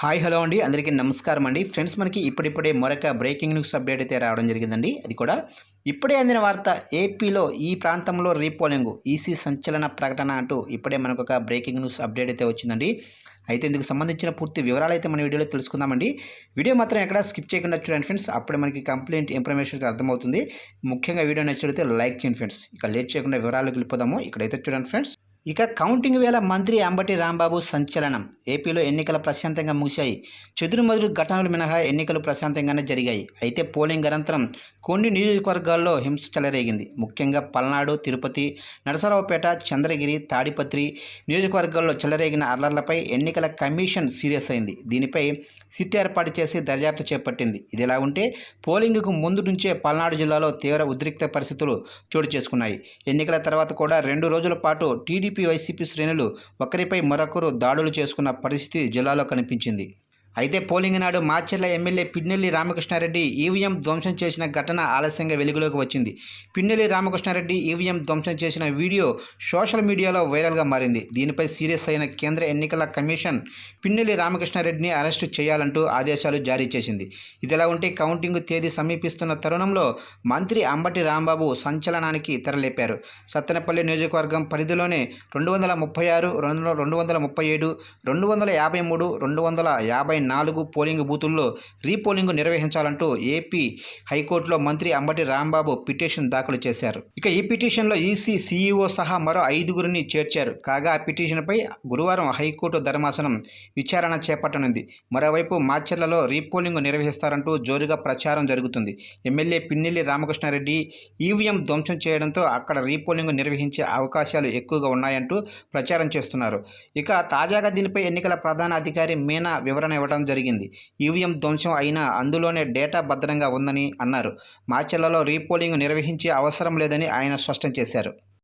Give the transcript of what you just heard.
Hi hello అండి. అందరికీ నమస్కారం అండి. ఫ్రెండ్స్ మనకి ఇప్పుడిప్పుడే మరొక బ్రేకింగ్ న్యూస్ అప్డేట్ అయితే రావడం జరిగిందండి. అది కూడా ఇప్పుడే అందిన వార్త ఏపీలో ఈ ప్రాంతంలో రీపోలింగ్ ఈసీ సంచలన ప్రకటన అంటూ ఇప్పుడే మనకు ఒక బ్రేకింగ్ న్యూస్ అప్డేట్ అయితే వచ్చిందండి. అయితే ఇందుకు సంబంధించిన పూర్తి వివరాలు అయితే మన వీడియోలో తెలుసుకుందామండి. వీడియో మాత్రం ఎక్కడ స్కిప్ చేయకుండా చూడండి ఫ్రెండ్స్. అప్పుడే మనకి కంప్లైంట్ ఇన్ఫర్మేషన్ అర్థమవుతుంది. ముఖ్యంగా వీడియో నచ్చితే లైక్ చేయండి ఫ్రెండ్స్. ఇక లేట్ చేయకుండా వివరాలకు వెళ్ళిపోదాము. ఇక్కడైతే చూడండి ఫ్రెండ్స్. ఇక కౌంటింగ్ వేళ మంత్రి అంబటి రాంబాబు సంచలనం. ఏపీలో ఎన్నికలు ప్రశాంతంగా ముగిశాయి. చెదురుమదురు ఘటనలు మినహా ఎన్నికలు ప్రశాంతంగానే జరిగాయి. అయితే పోలింగ్ అనంతరం కొన్ని నియోజకవర్గాల్లో హింస చెలరేగింది. ముఖ్యంగా పల్నాడు తిరుపతి నరసరావుపేట చంద్రగిరి తాడిపత్రి నియోజకవర్గాల్లో చెలరేగిన అల్లర్లపై ఎన్నికల కమిషన్ సీరియస్ అయింది. దీనిపై సిట్ ఏర్పాటు చేసి దర్యాప్తు చేపట్టింది. ఇదిలా ఉంటే పోలింగ్కు ముందు నుంచే పల్నాడు జిల్లాలో తీవ్ర ఉద్రిక్త పరిస్థితులు చోటు చేసుకున్నాయి. ఎన్నికల తర్వాత కూడా రెండు రోజుల పాటు టీడీపీ వైసీపీ శ్రేణులు ఒకరిపై మరొకరు దాడులు చేసుకున్న పరిస్థితి జిల్లాలో కనిపించింది. అయితే పోలింగ్ నాడు మాచెర్ల ఎమ్మెల్యే పిన్నెల్లి రామకృష్ణారెడ్డి ఈవీఎం ధ్వంసం చేసిన ఘటన ఆలస్యంగా వెలుగులోకి వచ్చింది. పిన్నెల్లి రామకృష్ణారెడ్డి ఈవీఎం ధ్వంసం చేసిన వీడియో సోషల్ మీడియాలో వైరల్గా మారింది. దీనిపై సీరియస్ అయిన కేంద్ర ఎన్నికల కమిషన్ పిన్నెల్లి రామకృష్ణారెడ్డిని అరెస్టు చేయాలంటూ ఆదేశాలు జారీ చేసింది. ఇదిలా ఉంటే కౌంటింగ్ తేదీ సమీపిస్తున్న తరుణంలో మంత్రి అంబటి రాంబాబు సంచలనానికి తెరలేపారు. సత్తెనపల్లి నియోజకవర్గం పరిధిలోనే రెండు వందల ముప్పై ఆరు రెండు రెండు వందల ముప్పై ఏడు రెండు వందల యాభై మూడు రెండు వందల యాభై నాలుగు పోలింగ్ బూతుల్లో రీపోలింగ్ నిర్వహించాలంటూ ఏపీ హైకోర్టులో మంత్రి అంబటి రాంబాబు పిటిషన్ దాఖలు చేశారు. ఇక ఈ పిటిషన్లో ఈసీ సీఈఓ సహా మరో ఐదుగురిని చేర్చారు. కాగా ఆ పిటిషన్పై గురువారం హైకోర్టు ధర్మాసనం విచారణ చేపట్టనుంది. మరోవైపు మాచర్లలో రీపోలింగ్ నిర్వహిస్తారంటూ జోరుగా ప్రచారం జరుగుతుంది. ఎమ్మెల్యే పిన్నెల్లి రామకృష్ణారెడ్డి ఈవీఎం ధ్వంసం చేయడంతో అక్కడ రీపోలింగ్ నిర్వహించే అవకాశాలు ఎక్కువగా ఉన్నాయంటూ ప్రచారం చేస్తున్నారు. ఇక తాజాగా దీనిపై ఎన్నికల ప్రధాన అధికారి మీనా వివరణ ఇవ్వడం జరిగింది. ఈవీఎం ధ్వంసం అయినా అందులోనే డేటా భద్రంగా ఉందని అన్నారు. మార్చిలలో రీపోలింగ్ నిర్వహించే అవసరం లేదని ఆయన స్పష్టం చేశారు.